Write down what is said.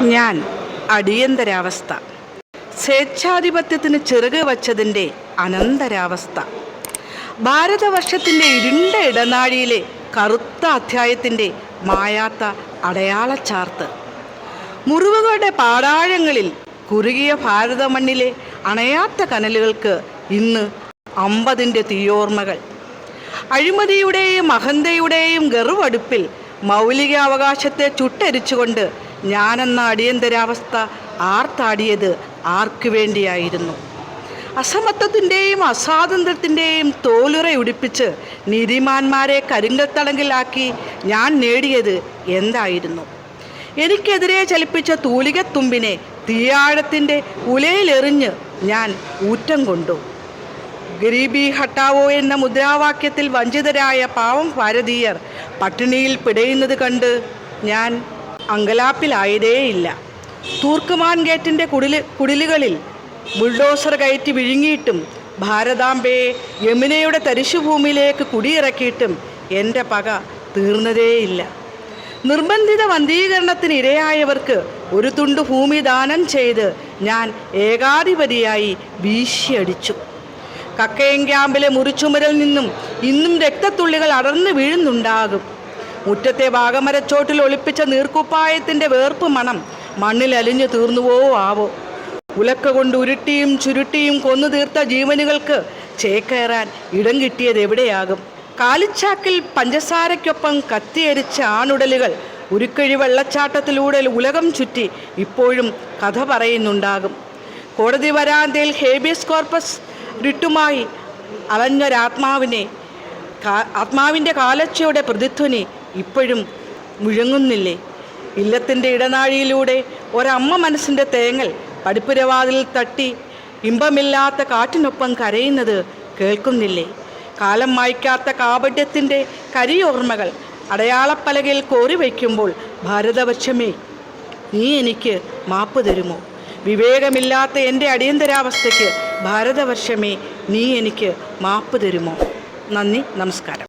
ഞാൻ അടിയന്തരാവസ്ഥ. സ്വേച്ഛാധിപത്യത്തിന് ചിറക് വച്ചതിന്റെ അനന്തരാവസ്ഥ. ഭാരതവർഷത്തിന്റെ ഇരുണ്ട ഇടനാഴിയിലെ കറുത്ത അധ്യായത്തിന്റെ മായാത്ത അടയാളച്ചാർത്ത്. മുറിവുകളുടെ പാടാഴങ്ങളിൽ കുറുകിയ ഭാരത മണ്ണിലെ അണയാത്ത കനലുകൾക്ക് ഇന്ന് അമ്പതിന്റെ തീയോർമ്മകൾ അഴിമതിയുടെയും അഹന്തയുടെയും ഗർവടുപ്പിൽ മൗലികാവകാശത്തെ ചുട്ടരിച്ചുകൊണ്ട് ഞാനെന്ന അടിയന്തരാവസ്ഥ ആർത്താടിയത് ആർക്കു വേണ്ടിയായിരുന്നു? അസമത്വത്തിന്റെയും അസ്വാതന്ത്ര്യത്തിന്റെയും തോലുറയുടിപ്പിച്ച് നീതിമാന്മാരെ കരിങ്കത്തളങ്കിലാക്കി ഞാൻ നേടിയത് എന്തായിരുന്നു? എനിക്കെതിരെ ചലിപ്പിച്ച തൂലികത്തുമ്പിനെ തീയാഴത്തിന്റെ ഉലയിലെറിഞ്ഞ് ഞാൻ ഊറ്റം കൊണ്ടു. ഗരീബി ഹട്ടാവോ എന്ന മുദ്രാവാക്യത്തിൽ വഞ്ചിതരായ പാവം ഭാരതീയർ പട്ടിണിയിൽ പിടയുന്നത് കണ്ട് ഞാൻ അങ്കലാപ്പിലായതേയില്ല. തൂർക്കുമാൻ ഗേറ്റിന്റെ കുടിൽ കുടിലുകളിൽ ബുൾഡോസർ കയറ്റി വിഴുങ്ങിയിട്ടും ഭാരതാംബയെ യമുനയുടെ തരിശുഭൂമിയിലേക്ക് കുടിയിറക്കിയിട്ടും എന്റെ പക തീർന്നതേയില്ല. നിർബന്ധിത വന്ധീകരണത്തിന് ഇരയായവർക്ക് ഒരു തുണ്ട് ഭൂമി ദാനം ചെയ്ത് ഞാൻ ഏകാധിപതിയായി വീശിയടിച്ചു. കക്കയം ക്യാമ്പിലെ മുറിച്ചുമരിൽ നിന്നും ഇന്നും രക്തത്തുള്ളികൾ അടർന്നു വീഴുന്നുണ്ടാകും. മുറ്റത്തെ വാഗമരച്ചോട്ടിൽ ഒളിപ്പിച്ച നീർക്കുപ്പായത്തിന്റെ വേർപ്പ് മണം മണ്ണിൽ അലിഞ്ഞു തീർന്നുവോ ആവോ? ഉലക്ക കൊണ്ട് ഉരുട്ടിയും ചുരുട്ടിയും കൊന്നു തീർത്ത ജീവനുകൾക്ക് ചേക്കേറാൻ ഇടം കിട്ടിയത് എവിടെയാകും? കാലിച്ചാക്കിൽ പഞ്ചസാരയ്ക്കൊപ്പം കത്തിയരിച്ച ആണുടലുകൾ ഉരുക്കഴി വെള്ളച്ചാട്ടത്തിലൂടെ ഉലകം ചുറ്റി ഇപ്പോഴും കഥ പറയുന്നുണ്ടാകും. കോടതി വരാന്തയിൽ ഹേബിയസ് കോർപ്പസ് റിട്ടുമായി അലഞ്ഞൊരാത്മാവിനെ ആത്മാവിന്റെ കാലച്ചയുടെ പ്രതിധ്വനി ഇപ്പോഴും മുഴങ്ങുന്നില്ലേ? ഇല്ലത്തിന്റെ ഇടനാഴിയിലൂടെ ഒരമ്മ മനസ്സിന്റെ തേങ്ങൽ പടിപ്പുരവാതിൽ തട്ടി ഇമ്പമില്ലാത്ത കാറ്റിനൊപ്പം കരയുന്നത് കേൾക്കുന്നില്ലേ? കാലം മായ്ക്കാത്ത കാപട്യത്തിന്റെ കരിയോർമ്മകൾ അടയാളപ്പലകയിൽ കോറി വയ്ക്കുമ്പോൾ ഭാരതപക്ഷമേ നീ എനിക്ക് മാപ്പ് തരുമോ? വിവേകമില്ലാത്ത എന്റെ അടിയന്തരാവസ്ഥയ്ക്ക് ഭാരതവർഷമേ നീ എനിക്ക് മാപ്പ് തരുമോ? നന്ദി നമസ്കാരം.